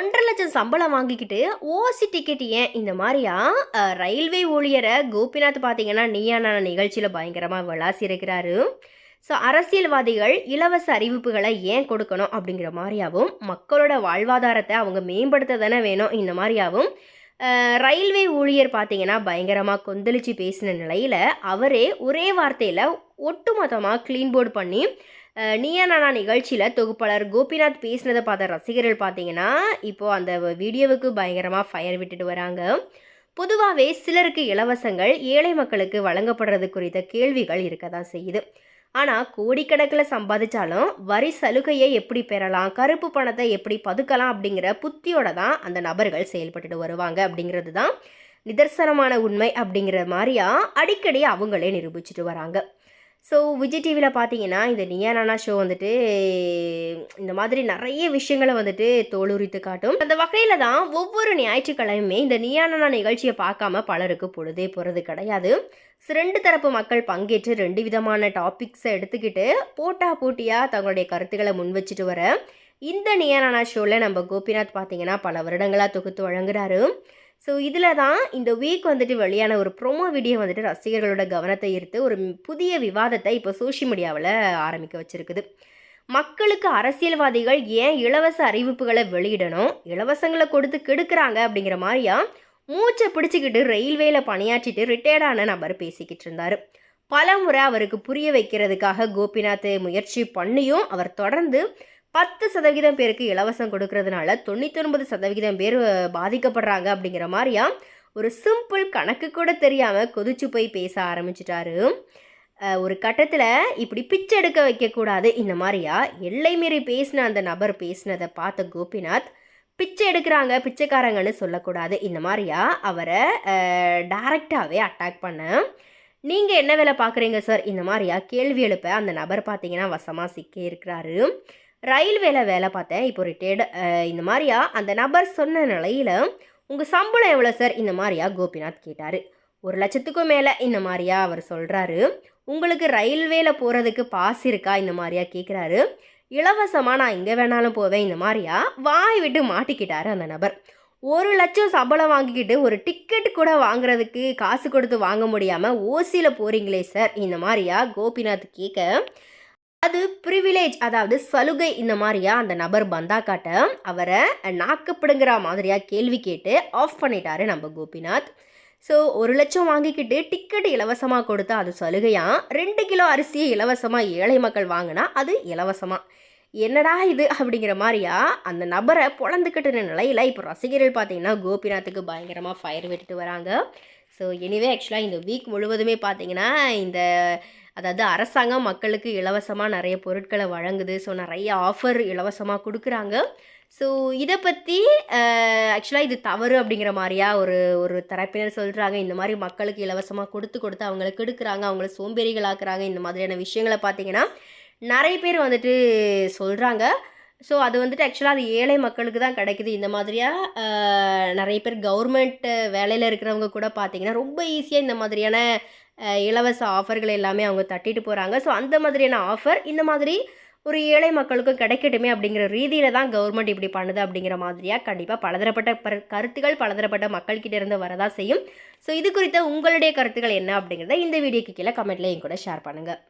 ஒன்றரை லட்சம் சம்பளம் வாங்கிக்கிட்டு ஓசி டிக்கெட் ஏன் இந்த மாதிரியா? ரயில்வே ஊழியரை கோபிநாத் பார்த்தீங்கன்னா நீயான நிகழ்ச்சியில் பயங்கரமாக விளாசி இருக்கிறாரு ஸோ அரசியல்வாதிகள் இலவச அறிவிப்புகளை ஏன் கொடுக்கணும் அப்படிங்கிற மாதிரியாவும் மக்களோட வாழ்வாதாரத்தை அவங்க மேம்படுத்த தானே வேணும் இந்த மாதிரியாவும் ரயில்வே ஊழியர் பார்த்தீங்கன்னா பயங்கரமாக கொந்தளிச்சு பேசின நிலையில் அவரே ஒரே வார்த்தையில் ஒட்டுமொத்தமாக க்ளீன் போர்டு பண்ணி நீயா நானா நிகழ்ச்சியில் தொகுப்பாளர் கோபிநாத் பேசினதை பார்த்த ரசிகர்கள் பார்த்தீங்கன்னா இப்போது அந்த வீடியோவுக்கு பயங்கரமாக ஃபயர் விட்டுட்டு வராங்க. பொதுவாகவே சிலருக்கு இலவசங்கள் ஏழை மக்களுக்கு வழங்கப்படுறது குறித்த கேள்விகள் இருக்க தான் செய்யுது. ஆனால் கோடிக்கணக்கில் சம்பாதிச்சாலும் வரி சலுகையை எப்படி பெறலாம் கருப்பு பணத்தை எப்படி பதுக்கலாம் அப்படிங்கிற புத்தியோட தான் அந்த நபர்கள் செயல்பட்டுட்டு வருவாங்க அப்படிங்கிறது தான் நிதர்சனமான உண்மை அப்படிங்கிற மாதிரியா அடிக்கடி அவங்களே நிரூபிச்சுட்டு வராங்க. ஸோ விஜய் டிவியில் பார்த்தீங்கன்னா இந்த நியா நானா ஷோ வந்துட்டு இந்த மாதிரி நிறைய விஷயங்களை வந்துட்டு தோலுரித்து காட்டும். அந்த வகையில் தான் ஒவ்வொரு ஞாயிற்றுக்கிழமையுமே இந்த நியா நானா நிகழ்ச்சியை பார்க்காம பலருக்கு பொழுதே போகிறது கிடையாது. ஸோ ரெண்டு தரப்பு மக்கள் பங்கேற்று ரெண்டு விதமான டாபிக்ஸை எடுத்துக்கிட்டு போட்டா போட்டியாக தங்களுடைய கருத்துக்களை முன் வச்சுட்டு வர இந்த நியானானா ஷோவில் நம்ம கோபிநாத் பார்த்தீங்கன்னா பல வருடங்களாக தொகுத்து வழங்குறாரு. ஸோ இதில் தான் இந்த வீக் வந்துட்டு வெளியான ஒரு ப்ரோமோ வீடியோ வந்துட்டு ரசிகர்களோட கவனத்தை ஈர்த்து ஒரு புதிய விவாதத்தை இப்போ சோஷியல் மீடியாவில் ஆரம்பிக்க வச்சிருக்குது. மக்களுக்கு அரசியல்வாதிகள் ஏன் இலவச அறிவிப்புகளை வெளியிடணும் இலவசங்களை கொடுத்து கெடுக்கிறாங்க அப்படிங்கிற மாதிரியா மூச்சை பிடிச்சிக்கிட்டு ரயில்வேல பணியாற்றிட்டு ரிட்டையர்டான நபர் பேசிக்கிட்டு இருந்தார். பல முறை அவருக்கு புரிய வைக்கிறதுக்காக கோபிநாத் முயற்சி பண்ணியும் அவர் தொடர்ந்து பத்து சதவீதம் பேருக்கு இலவசம் கொடுக்கறதுனால தொண்ணூத்தொன்பது சதவிகிதம் பேர் பாதிக்கப்படுறாங்க அப்படிங்கிற மாதிரியா ஒரு சிம்பிள் கணக்கு கூட தெரியாமல் கொதிச்சு போய் பேச ஆரம்பிச்சிட்டாரு. ஒரு கட்டத்தில் இப்படி பிச்சை எடுக்க வைக்கக்கூடாது இந்த மாதிரியா? எல்லை மீறி பேசின அந்த நபர் பேசினதை பார்த்த கோபிநாத் பிச்சை எடுக்கிறாங்க பிச்சைக்காரங்கன்னு சொல்லக்கூடாது இந்த மாதிரியா? அவரை டைரெக்டாகவே அட்டாக் பண்ண. நீங்கள் என்ன வேலை பார்க்குறீங்க சார்? இந்த மாதிரியா? கேள்வி எழுப்ப அந்த நபர் பார்த்தீங்கன்னா வசமாக சிக்கி இருக்கிறாரு ரயில்வேல வேலை பார்த்தேன். இப்போ ரிட்டையர்டு இந்த மாதிரியா? அந்த நபர் சொன்ன நிலையில் உங்கள் சம்பளம் எவ்வளோ சார் இந்த மாதிரியா? கோபிநாத் கேட்டார். ஒரு லட்சத்துக்கும் மேலே இந்த மாதிரியா? அவர் சொல்கிறாரு உங்களுக்கு ரயில்வேல போகிறதுக்கு பாஸ் இருக்கா? இந்த மாதிரியா கேட்குறாரு இலவசமாக நான் எங்கே வேணாலும் போவேன் இந்த மாதிரியா? வாய் விட்டு மாட்டிக்கிட்டாரு அந்த நபர். ஒரு லட்சம் சம்பளம் வாங்கிக்கிட்டு ஒரு டிக்கெட் கூட வாங்குறதுக்கு காசு கொடுத்து வாங்க முடியாமல் ஓசியில் போகிறீங்களே சார் இந்த மாதிரியா? கோபிநாத் கேட்க அது ப்ரிவிலேஜ் அதாவது சலுகை இந்த மாதிரியா? அந்த நபர் பந்தா காட்ட அவரை நாக்கப்படுங்கிற மாதிரியா கேள்வி கேட்டு ஆஃப் பண்ணிட்டாரு நம்ம கோபிநாத். ஸோ ஒரு லட்சம் வாங்கிக்கிட்டு டிக்கெட் இலவசமாக கொடுத்தா அது சலுகையாக ரெண்டு கிலோ அரிசியை இலவசமாக ஏழை மக்கள் வாங்கினா அது இலவசமாக என்னடா இது அப்படிங்கிற மாதிரியா? அந்த நபரை பொழந்துக்கிட்டு நிலையில் இப்போ ரசிகர்கள் பார்த்தீங்கன்னா கோபிநாத்துக்கு பயங்கரமாக ஃபயர் விட்டுட்டு வராங்க. ஸோ எனிவே ஆக்சுவலாக இந்த வீக் முழுவதுமே பார்த்தீங்கன்னா இந்த அதாவது அரசாங்கம் மக்களுக்கு இலவசமாக நிறைய பொருட்களை வழங்குது. ஸோ நிறைய ஆஃபர் இலவசமாக கொடுக்குறாங்க. ஸோ இதை பற்றி ஆக்சுவலாக இது தவறு அப்படிங்கிற மாதிரியா ஒரு ஒரு தரப்பினர் சொல்கிறாங்க இந்த மாதிரி மக்களுக்கு இலவசமாக கொடுத்து கொடுத்து அவங்களை கெடுக்குறாங்க அவங்கள சோம்பேறிகளாக்குறாங்க இந்த மாதிரியான விஷயங்களை பார்த்தீங்கன்னா நிறைய பேர் வந்துட்டு சொல்கிறாங்க ஸோ அது வந்துட்டு ஆக்சுவலாக அது ஏழை மக்களுக்கு தான் கிடைக்குது. இந்த மாதிரியாக நிறைய பேர் கவர்மெண்ட்டு வேலையில் இருக்கிறவங்க கூட பார்த்தீங்கன்னா ரொம்ப ஈஸியாக இந்த மாதிரியான இலவச ஆஃபர்கள் எல்லாமே அவங்க தட்டிட்டு போகிறாங்க ஸோ அந்த மாதிரியான ஆஃபர் இந்த மாதிரி ஒரு ஏழை மக்களுக்கும் கிடைக்கட்டுமே அப்படிங்கிற ரீதியில் தான் கவர்மெண்ட் இப்படி பண்ணுது அப்படிங்கிற மாதிரியாக கண்டிப்பாக பலதரப்பட்ட ப கருத்துக்கள் பலதரப்பட்ட மக்கள்கிட்ட இருந்து செய்யும். ஸோ இது குறித்த உங்களுடைய கருத்துக்கள் என்ன அப்படிங்கிறத இந்த வீடியோக்கு கீழே கமெண்ட்லேயும் கூட ஷேர் பண்ணுங்கள்